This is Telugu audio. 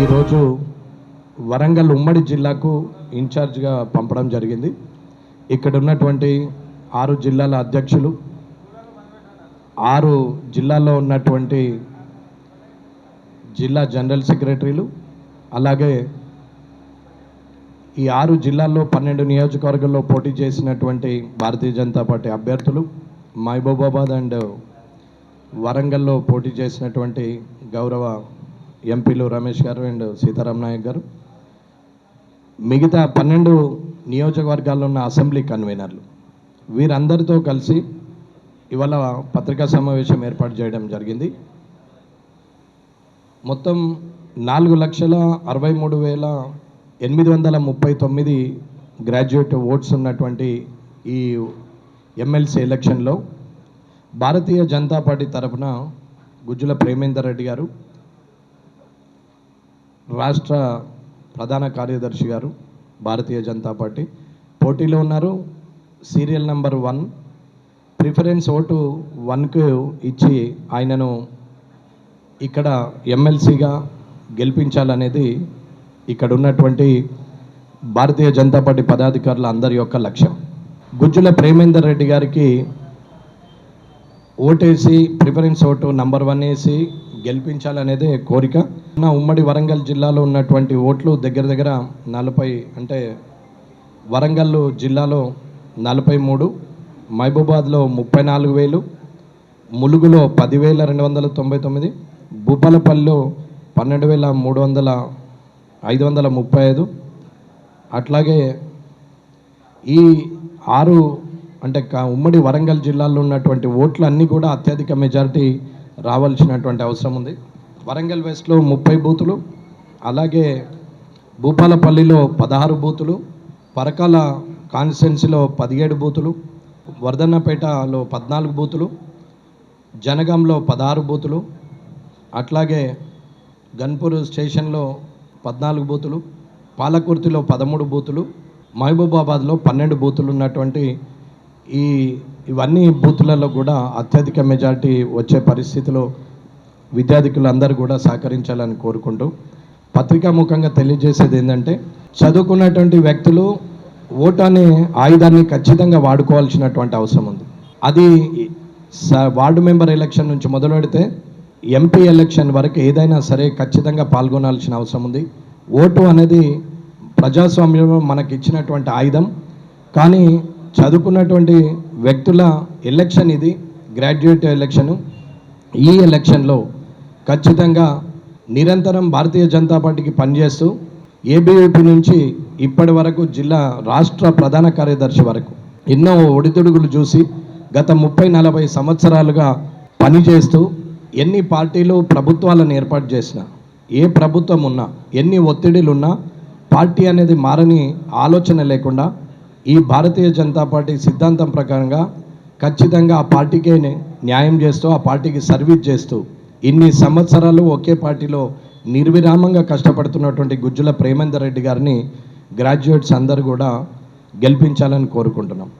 ఈరోజు వరంగల్ ఉమ్మడి జిల్లాకు ఇన్ఛార్జ్గా పంపడం జరిగింది. ఇక్కడ ఉన్నటువంటి ఆరు జిల్లాల అధ్యక్షులు ఆరు జిల్లాల్లో ఉన్నటువంటి జిల్లా జనరల్ సెక్రటరీలు అలాగే ఈ ఆరు జిల్లాల్లో పన్నెండు నియోజకవర్గాల్లో పోటీ చేసినటువంటి భారతీయ జనతా పార్టీ అభ్యర్థులు మహబూబాబాద్ అండ్ వరంగల్లో పోటీ చేసినటువంటి గౌరవ ఎంపీలు రమేష్ గారు అండ్ సీతారాం నాయక్ గారు. మిగతా పన్నెండు నియోజకవర్గాల్లో ఉన్న అసెంబ్లీ కన్వీనర్లు. వీరందరితో కలిసి ఇవాళ పత్రికా సమావేశం ఏర్పాటు చేయడం జరిగింది. మొత్తం నాలుగు లక్షల అరవై మూడు వేల ఎనిమిది వందల ముప్పై తొమ్మిది గ్రాడ్యుయేట్ ఓట్స్ ఉన్నటువంటి ఈ ఎమ్మెల్సీ ఎలక్షన్లో భారతీయ జనతా పార్టీ తరఫున గుజ్జుల ప్రేమేందర్ రెడ్డి గారు రాష్ట్ర ప్రధాన కార్యదర్శి గారు భారతీయ జనతా పార్టీ పోటీలో ఉన్నారు. Serial number one. Preference vote వన్కు ఇచ్చి ఆయనను ఇక్కడ ఎమ్మెల్సీగా గెలిపించాలనేది ఇక్కడ ఉన్నటువంటి భారతీయ జనతా పార్టీ పదాధికారుల అందరి యొక్క లక్ష్యం. గుజ్జుల ప్రేమేందర్ రెడ్డి గారికి ఓటేసి ప్రిఫరెన్స్ ఓటు నంబర్ వన్ వేసి గెలిపించాలనేదే కోరిక. నా ఉమ్మడి వరంగల్ జిల్లాలో ఉన్నటువంటి ఓట్లు దగ్గర దగ్గర నలభై అంటే వరంగల్ జిల్లాలో నలభై మూడు మహబూబాద్లో ముప్పై నాలుగు వేలు ములుగులో పదివేల రెండు వందల తొంభై తొమ్మిది భూపాలపల్లిలో పన్నెండు వేల మూడు వందల ఐదు వందల ముప్పై ఐదు. అట్లాగే ఈ ఆరు అంటే ఉమ్మడి వరంగల్ జిల్లాలో ఉన్నటువంటి ఓట్లు అన్నీ కూడా అత్యధిక మెజారిటీ రావాల్సినటువంటి అవసరం ఉంది. వరంగల్ వెస్ట్లో ముప్పై బూతులు అలాగే భూపాలపల్లిలో పదహారు బూతులు పరకాల కాన్స్టిట్యున్సీలో పదిహేడు బూతులు వర్ధన్నపేటలో పద్నాలుగు బూతులు జనగాంలో పదహారు బూతులు అట్లాగే గన్పూర్ స్టేషన్లో పద్నాలుగు బూతులు పాలకుర్తిలో పదమూడు బూతులు మహబూబాబాద్లో పన్నెండు బూతులు ఉన్నటువంటి ఈ ఇవన్నీ బూతులలో కూడా అత్యధిక మెజారిటీ వచ్చే పరిస్థితిలో విద్యార్థికులందరూ కూడా సహకరించాలని కోరుకుంటూ పత్రికాముఖంగా తెలియజేసేది ఏంటంటే చదువుకున్నటువంటి వ్యక్తులు ఓటు అనే ఆయుధాన్ని ఖచ్చితంగా వాడుకోవాల్సినటువంటి అవసరం ఉంది. అది స- వార్డు మెంబర్ ఎలక్షన్ నుంచి మొదలు పెడితే ఎంపీ ఎలక్షన్ వరకు ఏదైనా సరే ఖచ్చితంగా పాల్గొనాల్సిన అవసరం ఉంది. ఓటు అనేది ప్రజాస్వామ్యంలో మనకి ఇచ్చినటువంటి ఆయుధం. కానీ చదువుకున్నటువంటి వ్యక్తుల ఎలక్షన్ ఇది గ్రాడ్యుయేట్ ఎలక్షను. ఈ ఎలక్షన్లో ఖచ్చితంగా నిరంతరం భారతీయ జనతా పార్టీకి పనిచేస్తూ ఏబీవీపీ నుంచి ఇప్పటి వరకు జిల్లా రాష్ట్ర ప్రధాన కార్యదర్శి వరకు ఎన్నో ఒడిదుడుగులు చూసి గత ముప్పై నలభై సంవత్సరాలుగా పనిచేస్తూ ఎన్ని పార్టీలు ప్రభుత్వాలను ఏర్పాటు చేసినా ఏ ప్రభుత్వం ఉన్నా ఎన్ని ఒత్తిడిలు ఉన్నా పార్టీ అనేది మారని ఆలోచన లేకుండా ఈ భారతీయ జనతా పార్టీ సిద్ధాంతం ప్రకారంగా ఖచ్చితంగా ఆ పార్టీకే న్యాయం చేస్తూ ఆ పార్టీకి సర్వీస్ చేస్తూ ఇన్ని సంవత్సరాలు ఒకే పార్టీలో నిర్విరామంగా కష్టపడుతున్నటువంటి గుజ్జుల ప్రేమేందర్ రెడ్డి గారిని గ్రాడ్యుయేట్స్ అందరూ కూడా గెలిపించాలని కోరుకుంటున్నాం.